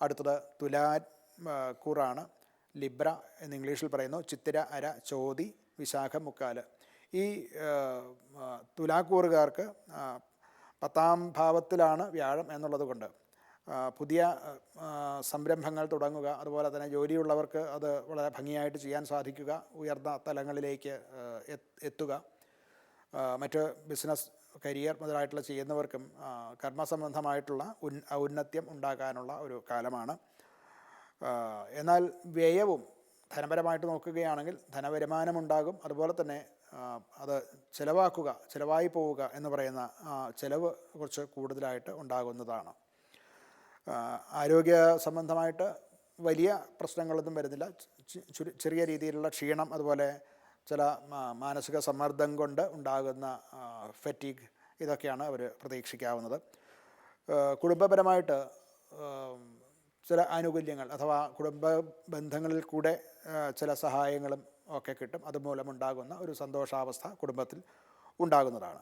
അടുത്തത് തുലാ കുറാണ് ലിബ്ര എന്ന് ഇംഗ്ലീഷിൽ പറയുന്നു ചിത്തിര അര ചോതി വിശാഖ മുക്കാൽ ഈ തുലാക്കൂറുകാർക്ക് പത്താം ഭാവത്തിലാണ് വ്യാഴം എന്നുള്ളത് കൊണ്ട് പുതിയ സംരംഭങ്ങൾ തുടങ്ങുക അതുപോലെ തന്നെ ജോലിയുള്ളവർക്ക് അത് വളരെ ഭംഗിയായിട്ട് ചെയ്യാൻ സാധിക്കുക ഉയർന്ന തലങ്ങളിലേക്ക് എത്തുക മറ്റ് ബിസിനസ് കരിയർ മുതലായിട്ടുള്ള ചെയ്യുന്നവർക്കും കർമ്മ കർമ്മസംബന്ധമായിട്ടുള്ള ഉൻ ഔന്നത്യം ഉണ്ടാകാനുള്ള ഒരു കാലമാണ്. എന്നാൽ വ്യയവും ധനപരമായിട്ട് നോക്കുകയാണെങ്കിൽ ധനവരുമാനമുണ്ടാകും. അതുപോലെ തന്നെ അത് ചിലവാക്കുക ചിലവായി പോവുക എന്ന് പറയുന്ന ചിലവ് കുറച്ച് കൂടുതലായിട്ട് ഉണ്ടാകുന്നതാണ്. ആരോഗ്യ സംബന്ധമായിട്ട് വലിയ പ്രശ്നങ്ങളൊന്നും വരുന്നില്ല. ചെറിയ രീതിയിലുള്ള ക്ഷീണം അതുപോലെ ചില മാനസിക സമ്മർദ്ദം കൊണ്ട് ഉണ്ടാകുന്ന ഫെറ്റീഗ് ഇതൊക്കെയാണ് അവർ പ്രതീക്ഷിക്കാവുന്നത്. കുടുംബപരമായിട്ട് ചില ആനുകൂല്യങ്ങൾ അഥവാ കുടുംബ ബന്ധങ്ങളിൽ കൂടെ ചില സഹായങ്ങളും ഒക്കെ കിട്ടും. അതുമൂലമുണ്ടാകുന്ന ഒരു സന്തോഷാവസ്ഥ കുടുംബത്തിൽ ഉണ്ടാകുന്നതാണ്.